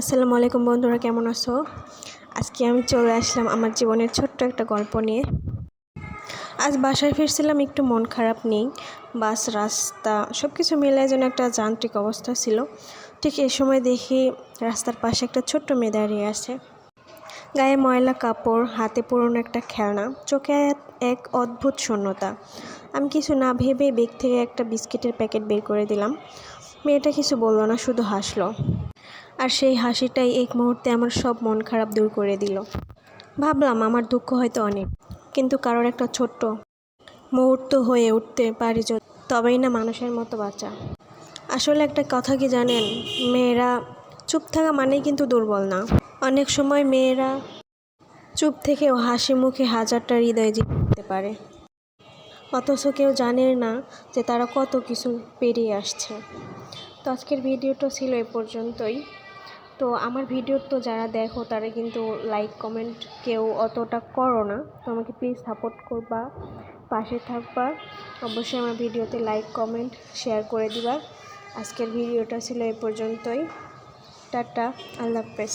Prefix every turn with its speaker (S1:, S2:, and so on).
S1: আসসালামু আলাইকুম বন্ধুরা, কেমন আছো? আজকে আমি চলে আসলাম আমার জীবনের ছোট্ট একটা গল্প নিয়ে। আজ বাসায় ফিরছিলাম, একটু মন খারাপ নেই। বাস, রাস্তা সব কিছু মিলে যেন একটা যান্ত্রিক অবস্থা ছিল। ঠিক এ সময় দেখি রাস্তার পাশে একটা ছোট্ট মেয়ে দাঁড়িয়ে আছে। গায়ে ময়লা কাপড়, হাতে পুরনো একটা খেলনা, চোখে এক অদ্ভুত শূন্যতা। আমি কিছু না ভেবে বেগ থেকে একটা বিস্কিটের প্যাকেট বের করে দিলাম। মেয়েটা কিছু বলল না, শুধু হাসলো। আর সেই হাসিটাই এক মুহূর্তে আমার সব মন খারাপ দূর করে দিল। ভাবলাম আমার দুঃখ হয়তো অনেক, কিন্তু কারোর একটা ছোট্ট মুহূর্ত হয়ে উঠতে পারি তবেই না মানুষের মতো বাঁচা। আসলে একটা কথা কি জানেন, মেয়েরা চুপ থাকা মানেই কিন্তু দুর্বল না। অনেক সময় মেয়েরা চুপ থেকেও হাসি মুখে হাজারটা হৃদয় জিততে পারে। অথচ কেউ জানে না যে তারা কত কিছু পেরিয়ে আসছে। তো আজকের ভিডিওটা ছিল এ পর্যন্তই। তো আমার ভিডিও তো যারা দেখো, তারা কিন্তু লাইক কমেন্ট কেউ অতটা করো না। তো আমাকে প্লিজ সাপোর্ট করবা, পাশে থাকবা। অবশ্যই আমার ভিডিওতে লাইক কমেন্ট শেয়ার করে দিবা। আজকের ভিডিওটা ছিল এ পর্যন্তই। টাটা, আল্লাহ হাফেজ।